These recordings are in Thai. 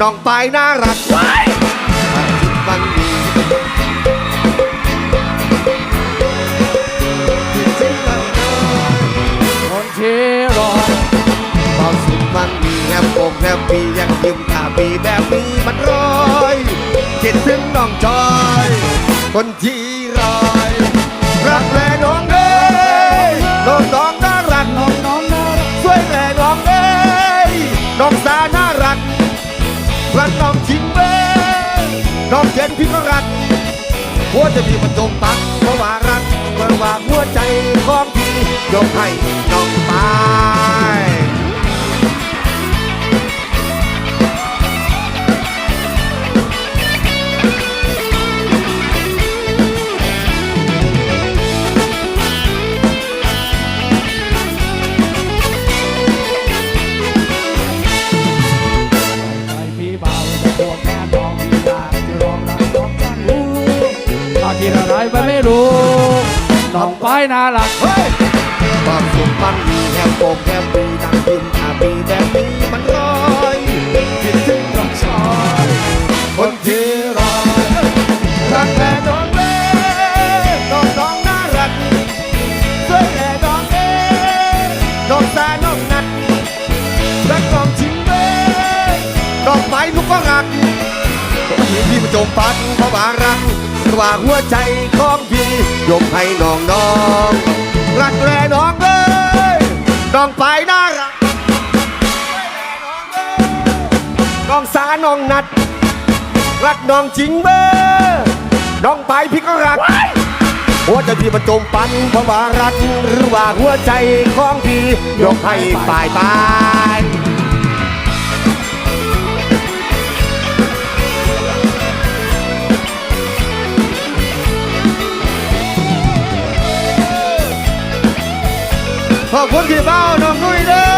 น้องปายน่ารักบางทีคนที่รอความสุขบางทีแฮปปกแฮปปี้ยังยิ้มตาปีแบบนี้มันร้อยคิดถึงน้องจอย คนที่รอยรักแลน้องเอ้ยน้องน้องน่ารักน้องน้องน่ารักช่วยแลน้องเอ้ยน้องสาน่า รักกน้องจริงเบ้ยน้องเจนพี่ก็รักหัวจะมีมันตรงปักเพราะว่ารักเพราะว่าหัวใจของพี่ยกให้น้องปา ดอะไปไม่รู้น้องไปน่ารัก ความสุขมันมีแฮปโปกแฮปปี้นั่งยิ้มอาปีแบบนี้มันรอยคิดถึงน้องชายคนที่รอรักแม่น้องเล่น้องน้องน่ารักช่วยแม่น้องเอ้น้องสาน้องนัดรักน้องจริงเบ้น้องไปลูกก็รักพี่ประจมปันเพราะว่ารัก ว่าหัวใจของพี่ยกให้น้องน้องรักแรน้องเลยน้องไปน่ารักน้องสาน้องนัด รักน้องจริงเบ้อน้องไปพี่ก็รักหัวใจพี่ประจมปันเพราะว่ารักหรือว่าหัวใจของพี่ยกให้ปลายปลาย ขอบคุณพี่เบ้าน้องนุ้ยเด้อ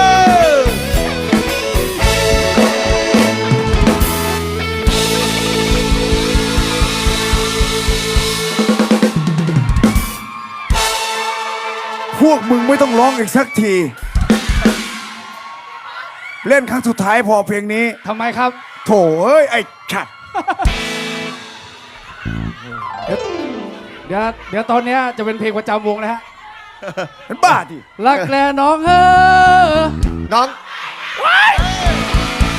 พวกมึงไม่ต้องร้องอีกสักที เล่นครั้งสุดท้ายพอเพลงนี้ ทำไมครับ โถเอ้ย ไอ้ฉัด เดี๋ยวเดี๋ยวตอนเนี้ยจะเป็นเพลงประจำวงนะฮะ มันบ้าดิรักแลน้องเฮ้อน้อง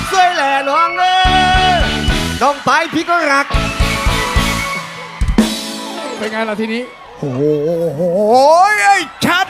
ช่วยแหล่น้องเด้อน้องไปพี่ก็รัก เป็นไงล่ะทีนี้ โอ้โหไอ้ชัด